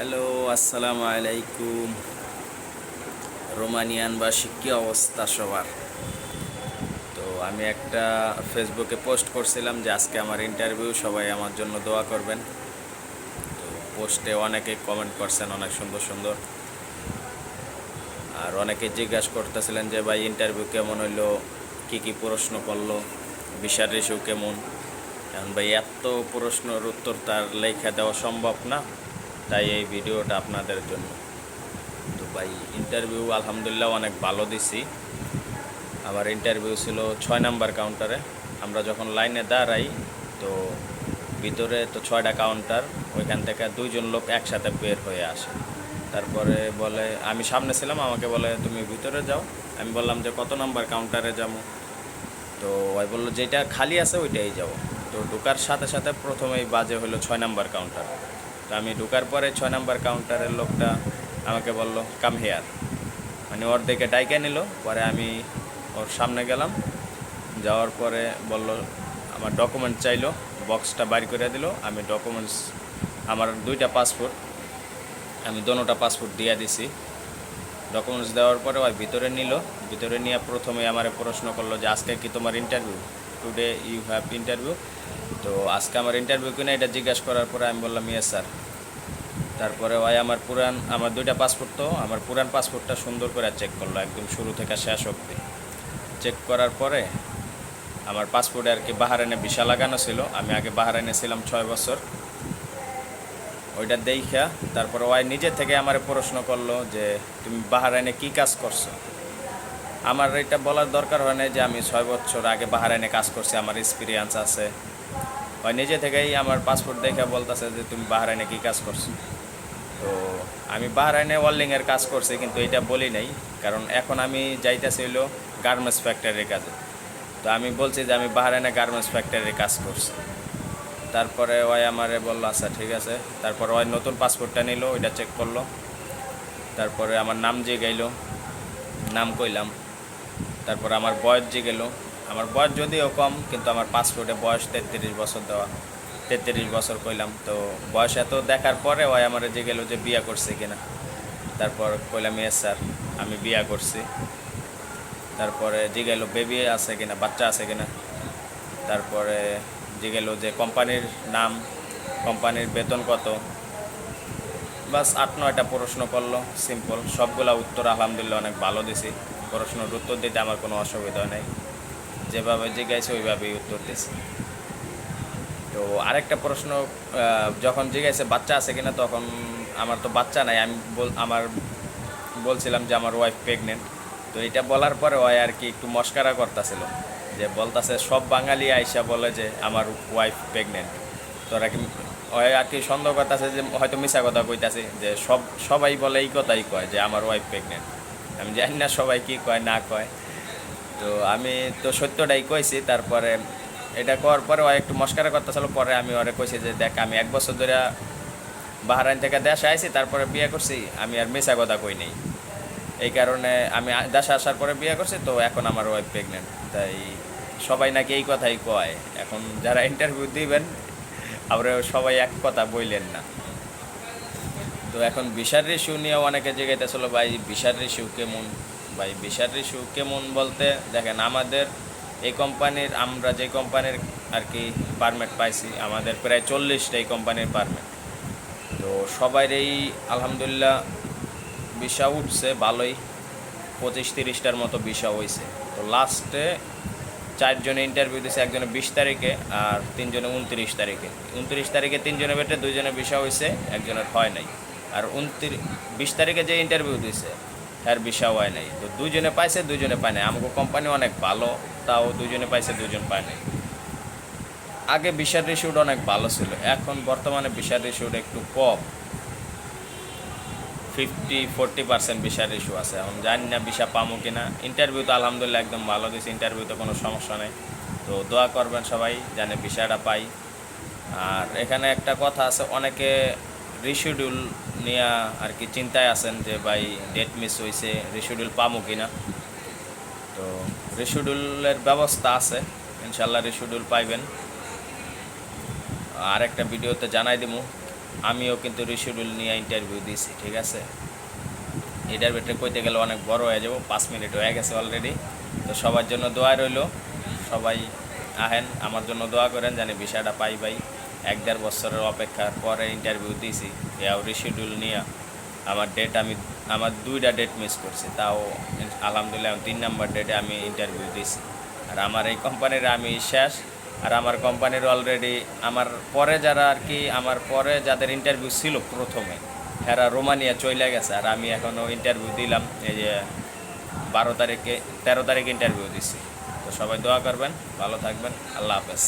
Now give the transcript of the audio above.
Hello, আসসালামু আলাইকুম। Romanian বা কি অবস্থা সবার? তো আমি একটা ফেসবুকে পোস্ট করছিলাম যে আজকে আমার ইন্টারভিউ সবাই আমার জন্য দোয়া করবেন। তো পোস্টে অনেকে কমেন্ট করছেন, অনেক সুন্দর সুন্দর। আর অনেকে জিজ্ঞাসা করতেছিলেন যে, ভাই ইন্টারভিউ কেমন হইল? কি কি প্রশ্ন করল? বিশাল রেশু কেমন? এখন ভাই, এত প্রশ্নের উত্তর তার লেখা দেওয়া সম্ভব না। তাই এই ভিডিওটা আপনাদের জন্য। তো ভাই ইন্টারভিউ আলহামদুলিল্লাহ অনেক ভালো দিছি। আমার ইন্টারভিউ ছিল ছয় নাম্বার কাউন্টারে আমরা যখন লাইনে দাঁড়াই, তো ভিতরে তো ছয়টা কাউন্টার ওইখান থেকে দুইজন লোক একসাথে বের হয়ে আসে। তারপরে বলে, আমি সামনে ছিলাম, আমাকে বলে, তুমি ভিতরে যাও। আমি বললাম যে, কত নাম্বার কাউন্টারে যাব? তো ওই বলল, যেটা খালি আছে, ওইটাই যাব। তো ঢোকার সাথে সাথে প্রথমেই বাজে হলো ছয় নাম্বার কাউন্টার তো আমি ঢোকার পরে ছয় নাম্বার কাউন্টারের লোকটা আমাকে বলল কাম হেয়ার মানে ওর দিকে ডাইকে নিল, পরে আমি ওর সামনে গেলাম। যাওয়ার পরে বলল, আমার ডকুমেন্ট চাইলো বক্সটা বাইর করে দিল। আমি ডকুমেন্টস আমার দুইটা পাসপোর্ট আমি দোনোটা পাসপোর্ট দিয়ে দিছি। ডকুমেন্টস দেওয়ার পরে ওই ভিতরে নিল। ভিতরে নিয়ে প্রথমে আমার প্রশ্ন করল যে, আজকে কি তোমার interview today you have interview তো আজকে আমার ইন্টারভিউ কিনা এটা জিজ্ঞাসা করার পরে আমি বললাম ইয়েস স্যার তারপরে ওই আমার পুরান, আমার দুইটা পাসপোর্ট তো, আমার পুরান পাসপোর্টটা সুন্দর করে চেক করল, একদম শুরু থেকে শেষ অবধি। চেক করার পরে আমার পাসপোর্টে আর কি বাহারাইনে ভিসা লাগানো ছিল, আমি আগে বাহারাইনে ছিলাম ছয় বছর। ওইটা দেখা তারপরে ওই নিজে থেকে আমার প্রশ্ন করল যে, তুমি বাহারাইনে কি কাজ করছ? আমার এটা বলার দরকার হয় না যে আমি ছয় বছর আগে বাহারাইনে কাজ করছি, আমার এক্সপিরিয়েন্স আছে। ওই নিজে থেকেই আমার পাসপোর্ট দেখে বলতেছে যে তুমি বাহারাইনে কি কাজ করছ। তো আমি বাহারাইনে ওয়ার্লিংয়ের কাজ করছি, কিন্তু এটা বলি নাই, কারণ এখন আমি যাইতেছি হইল গার্মেন্টস ফ্যাক্টরির কাজে। তো আমি বলছি যে আমি বাহারাইনে গার্মেন্টস ফ্যাক্টরির কাজ করছি। তারপরে ওই আমারে বলল আচ্ছা ঠিক আছে। তারপরে ওই নতুন পাসপোর্টটা নিল, ওইটা চেক করল। তারপরে আমার নাম যে গাইলো নাম কইলাম। তারপরে আমার বয়স যে গেল আমার বয়স যদিও কম, কিন্তু আমার পাসপোর্টে বয়স তেত্রিশ বছর দেওয়া, তেত্রিশ বছর কইলাম। তো বয়স এত দেখার পরে ওই আমার যে গেল যে বিয়া করছে কিনা। তারপর কইলাম ইয়েস স্যার, আমি বিয়া করছি। তারপরে যে গেল, বেবি আছে কিনা, বাচ্চা আছে কিনা? তারপরে যে গেল যে কোম্পানির নাম, কোম্পানির বেতন কত? বাস আট, নয়টা প্রশ্ন করল, সিম্পল। সবগুলা উত্তর আলহামদুলিল্লাহ অনেক ভালো দিছি। প্রশ্নের উত্তর দিতে আমার কোনো অসুবিধা নেই। যেভাবে জিজ্ঞাসা, ওইভাবেই উত্তর দিছি তো আরেকটা প্রশ্ন যখন জিজ্ঞাসা, বাচ্চা আছে কিনা, তখন আমার তো বাচ্চা নাই, আমি বল, আমার বলছিলাম যে আমার ওয়াইফ প্রেগনেন্ট তো এটা বলার পরে ওই আর কি একটু মস্কারা করতেছিল, যে বলতাছে, সব বাঙালি আইসা বলে যে আমার ওয়াইফ প্রেগনেন্ট তোরা কি, ওই আর কি সন্দেহ করতেছে যে, হয়তো মিশা কথা কইতাছে, যে সব, সবাই বলে এই কথাই কয় যে আমার ওয়াইফ প্রেগনেন্ট আমি জানি না সবাই কি কয়, না কয়। তো আমি তো সত্যটাই কইছি, তারপরে এটা করার পরে ও একটু মস্কারা করতেছিল, পরে আমি ওরে কইছি যে, দেখ, আমি এক বছর ধরে বাহারাইন থেকে দেশে আইছি, তারপরে বিয়ে করছি, আমি আর মিশা কথা কই নেই। এই কারণে আমি দেশে আসার পরে বিয়ে করছি, তো এখন আমার ওয়াইফ প্রেগনেন্ট তাই সবাই নাকি এই কথাই কয়। এখন যারা ইন্টারভিউ দিবেন আমরা সবাই এক কথা বইলেন না। তো এখন বিশার রিস্যু নিয়ে অনেকে জিজ্ঞাসা ভাই বিশার রিস্যু কেমন? ভাই বিশার রিস্যু কেমন বলতে? দেখেন, আমাদের এই কোম্পানির, আমরা যে কোম্পানির আর কি পারমিট পাইছি, আমাদের প্রায় চল্লিশটা এই কোম্পানির পারমিট তো সবাইরই আলহামদুলিল্লাহ ভিসা উঠছে ভালোই, পঁচিশ তিরিশটার মতো ভিসা হয়েছে তো লাস্টে চারজনে ইন্টারভিউ দিয়েছে একজনে বিশ তারিখে আর তিনজনে উনত্রিশ তারিখে। উনত্রিশ তারিখে তিনজনের বেটে দুইজনে ভিসা হয়েছে একজনের হয় নাই। আর উনত্রিশ বিশ তারিখে যে ইন্টারভিউ দিয়েছে তার ভিসা হয় নাই। তো দুইজনে পাইছে, দুইজনে পায় নাই। আমাকে কোম্পানি অনেক ভালো, তাও দুইজনে পাইছে, দুইজন পায় নাই। আগে বিশার রিসিউট অনেক ভালো ছিল। এখন বর্তমানে বিশার রিসিউট একটু কম। ফিফটি, ফোরটি পার্সেন্ট বিশার ইস্যু আছে। এখন জানি না বিশা পামো কিনা। ইন্টারভিউ তো আলহামদুলিল্লাহ একদম ভালো দিয়েছে ইন্টারভিউতে কোনো সমস্যা নেই। তো দোয়া করবেন সবাই জানে বিষয়টা পাই। আর এখানে একটা কথা আছে, অনেকে রিশিডিউল নিয়ে আর কি চিন্তায় আছেন যে ভাই ডেট মিস হয়েছে রিশিডিউল পামো কি না তো রিশিডিউলের ব্যবস্থা আছে, ইনশাল্লাহ রিশিডিউল পাইবেন। আর একটা ভিডিওতে জানাই দিব আমিও কিন্তু রিশিডিউল নিয়ে ইন্টারভিউ দিয়েছি, ঠিক আছে? এটার ভিতরে কইতে গেলে অনেক বড় হয়ে যাব, পাঁচ মিনিট হয়ে গেছে অলরেডি তো সবার জন্য দোয়া রইল, সবাই আহেন, আমার জন্য দোয়া করেন, জানি বিষয়টা পাই পাই এক দেড় বছরের অপেক্ষার পরে ইন্টারভিউ দিয়েছি এও রিশিডিউল নিয়ে। আমার ডেট আমি, আমার দুইটা ডেট মিস করছি, তাও আলহামদুলিল্লাহ তিন নাম্বার ডেটে আমি ইন্টারভিউ দিয়েছি আর আমার এই কোম্পানির আমি শেষ, আর আমার কোম্পানির অলরেডি আমার পরে যারা আর কি, আমার পরে যাদের ইন্টারভিউ ছিল প্রথমে এরা রোমানিয়া চলে গেছে, আর আমি এখনও ইন্টারভিউ দিলাম, এই যে বারো তারিখে, তেরো তারিখে ইন্টারভিউ দিচ্ছি তো সবাই দোয়া করবেন, ভালো থাকবেন, আল্লাহ হাফেজ।